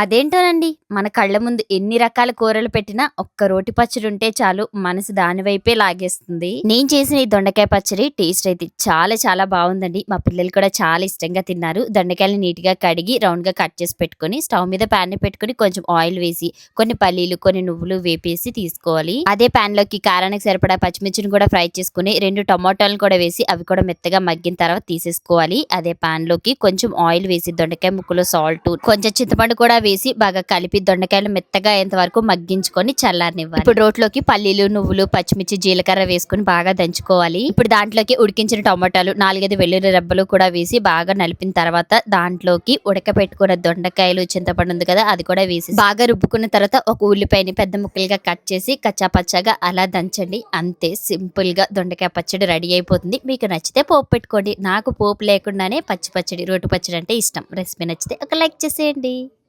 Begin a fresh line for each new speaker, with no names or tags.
అదేంటోనండి? మన కళ్ళ ముందు ఎన్ని రకాల కూరలు పెట్టినా ఒక్క రోటి పచ్చడి ఉంటే చాలు మనసు దాని వైపే లాగేస్తుంది. నేను చేసిన ఈ దొండకాయ పచ్చడి టేస్ట్ అయితే చాలా చాలా బాగుందండి. మా పిల్లలు కూడా చాలా ఇష్టంగా తిన్నారు. దొండకాయలు నీట్గా కడిగి రౌండ్గా కట్ చేసి పెట్టుకొని స్టవ్ మీద ప్యాన్ పెట్టుకొని కొంచెం ఆయిల్ వేసి కొన్ని పల్లీలు కొన్ని నువ్వులు వేపేసి తీసుకోవాలి. అదే ప్యాన్లోకి కారానికి సరిపడా పచ్చిమిర్చిని కూడా ఫ్రై చేసుకుని రెండు టమాటాలను కూడా వేసి అవి కూడా మెత్తగా మగ్గిన తర్వాత తీసేసుకోవాలి. అదే ప్యాన్లోకి కొంచెం ఆయిల్ వేసి దొండకాయ ముక్కలు సాల్ట్ కొంచెం చింతపండు కూడా వేసి బాగా కలిపి దొండకాయలు మెత్తగా అయ్యేంత వరకు మగ్గించుకొని చల్లారనివ్వాలి. ఇప్పుడు రోట్లోకి పల్లీలు నువ్వులు పచ్చిమిర్చి జీలకర్ర వేసుకొని బాగా దంచుకోవాలి. ఇప్పుడు దాంట్లోకి ఉడికించిన టమాటాలు నాలుగైదు వెల్లుల్లి రెబ్బలు కూడా వేసి బాగా నలిపిన తర్వాత దాంట్లోకి ఉడకపెట్టుకున్న దొండకాయలు చింతపండు ఉంది కదా అది కూడా వేసి బాగా రుబ్బుకున్న తర్వాత ఒక ఉల్లిపాయని పెద్ద ముక్కలుగా కట్ చేసి కచ్చాపచ్చాగా అలా దంచండి. అంతే సింపుల్గా దొండకాయ పచ్చడి రెడీ అయిపోతుంది. మీకు నచ్చితే పోపు పెట్టుకోండి. నాకు పోపు లేకుండానే పచ్చి పచ్చడి రోటి పచ్చడి అంటే ఇష్టం. రెసిపీ నచ్చితే ఒక లైక్ చేసేయండి.